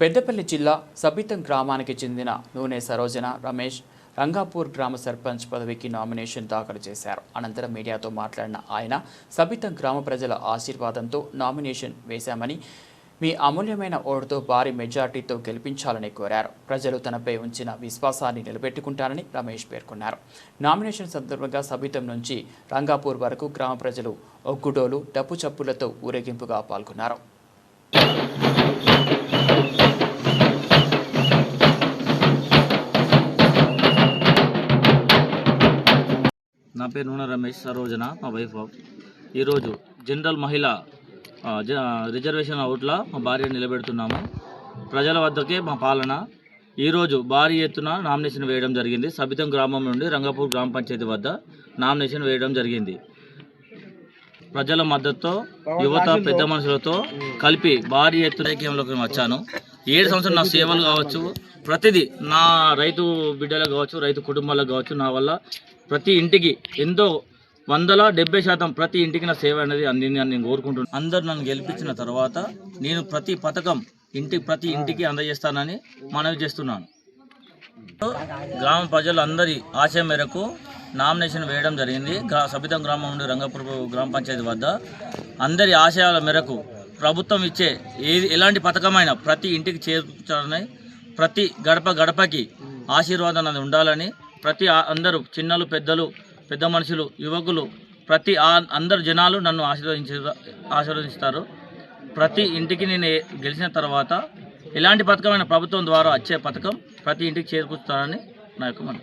పెద్దపల్లి జిల్లా సబితం గ్రామానికి చెందిన నూనె సరోజన రమేష్ రంగాపూర్ గ్రామ సర్పంచ్ పదవికి నామినేషన్ దాఖలు చేశారు. అనంతరం మీడియాతో మాట్లాడిన ఆయన సబితం గ్రామ ప్రజల ఆశీర్వాదంతో నామినేషన్ వేశామని మీ అమూల్యమైన ఓటుతో భారీ మెజార్టీతో గెలిపించాలని కోరారు. ప్రజలు తనపై ఉంచిన విశ్వాసాన్ని నిలబెట్టుకుంటారని రమేష్ పేర్కొన్నారు. నామినేషన్ సందర్భంగా సబితం నుంచి రంగాపూర్ వరకు గ్రామ ప్రజలు ఒగ్గుడోలు డప్పు చప్పులతో ఊరేగింపుగా పాల్గొన్నారు. నా పేరు నూనె రమేష్ సరోజన మా వైఫ్ ఈరోజు జనరల్ మహిళ రిజర్వేషన్ అవుట్ల మా భార్య నిలబెడుతున్నాము. ప్రజల వద్దకే మా పాలన. ఈరోజు భారీ ఎత్తున నామినేషన్ వేయడం జరిగింది. సబితం గ్రామం నుండి రంగపూర్ గ్రామ పంచాయతీ వద్ద నామినేషన్ వేయడం జరిగింది. ప్రజల మద్దతుతో యువత పెద్ద మనుషులతో కలిపి భారీ ఎత్తున వచ్చాను. ఏడు సంవత్సరాలు నా సేవలు కావచ్చు ప్రతిదీ నా రైతు బిడ్డలకు కావచ్చు రైతు కుటుంబాలకు కావచ్చు నా వల్ల ప్రతి ఇంటికి ఎంతో వందల డెబ్బై శాతం ప్రతి ఇంటికి నా సేవ అనేది అందింది అని నేను కోరుకుంటున్నాను అందరు నన్ను గెలిపించిన తర్వాత నేను ప్రతి పథకం ఇంటి ప్రతి ఇంటికి అందజేస్తానని మనవి చేస్తున్నాను. గ్రామ ప్రజలందరి ఆశయ మేరకు నామినేషన్ వేయడం జరిగింది. గ్రా- సబితం గ్రామం నుండి రంగపూర్ గ్రామ పంచాయతీ వద్ద అందరి ఆశయాల మేరకు ప్రభుత్వం ఇచ్చే ఏది ఎలాంటి పథకమైనా ప్రతి ఇంటికి చేర్చాలని ప్రతి గడప గడపకి ఆశీర్వాదం అనేది ఉండాలని ప్రతి అందరూ చిన్నలు పెద్దలు పెద్ద మనుషులు యువకులు ప్రతి అందరు జనాలు నన్ను ఆశీర్వదించే ఆశీర్వదిస్తారు. ప్రతి ఇంటికి నేను గెలిచిన తర్వాత ఎలాంటి పథకమైన ప్రభుత్వం ద్వారా వచ్చే పథకం ప్రతి ఇంటికి చేకూరుస్తానని నా యొక్క మనం